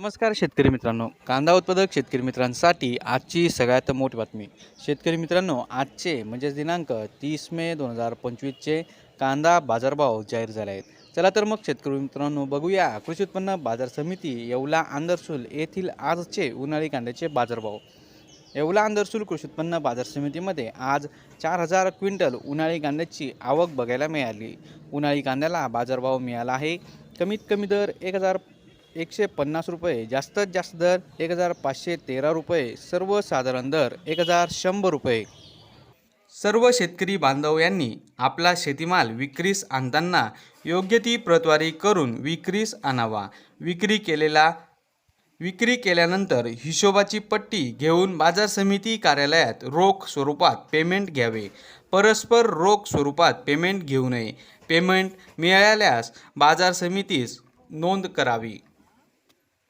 नमस्कार शेतकरी मित्रांनो. कांदा उत्पादक शेतकरी मित्रांसाठी आजची सगळ्यात मोठी बातमी. शेतकरी मित्रांनो आजचे म्हणजेच दिनांक तीस मे दोन हजार पंचवीसचे कांदा बाजारभाव जाहीर झाले आहेत. चला तर मग शेतकरी मित्रांनो बघूया. कृषी उत्पन्न बाजार समिती येवला आंदरसूल येथील आजचे उन्हाळी कांद्याचे बाजारभाव. येवला आंदरसूल कृषी उत्पन्न बाजार समितीमध्ये आज चार हजार क्विंटल उन्हाळी कांद्याची आवक बघायला मिळाली. उन्हाळी कांद्याला बाजारभाव मिळाला आहे. कमीत कमी दर एक हजार एकशे पन्नास रुपये जास्तीत जास्त दर एक हजार पाचशे तेरा रुपये सर्वसाधारण दर एक हजार शंभर रुपये. सर्व शेतकरी बांधव यांनी आपला शेतीमाल विक्रीस आणताना योग्य ती प्रतवारी करून विक्रीस आणावा. विक्री केलेला विक्री केल्यानंतर हिशोबाची पट्टी घेऊन बाजार समिती कार्यालयात रोख स्वरूपात पेमेंट घ्यावे. परस्पर रोख स्वरूपात पेमेंट घेऊ नये. पेमेंट मिळाल्यास बाजार समितीस नोंद करावी.